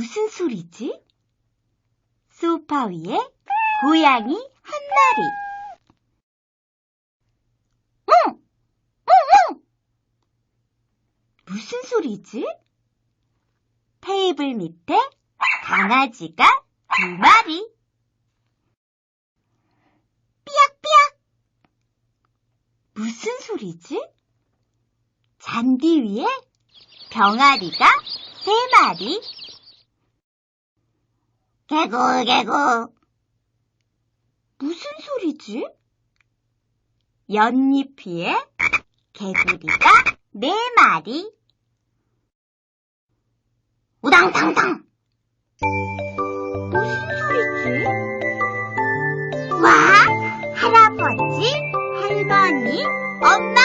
무슨 소리지? 소파 위에 고양이 한 마리. 응! 응! 응! 무슨 소리지? 테이블 밑에 강아지가 두 마리. 삐약삐약. 무슨 소리지? 잔디 위에 병아리가 세 마리. 개구, 개구. 무슨 소리지? 연잎 위에 개구리가 네 마리. 우당탕탕. 무슨 소리지? 와, 할아버지, 할머니, 엄마,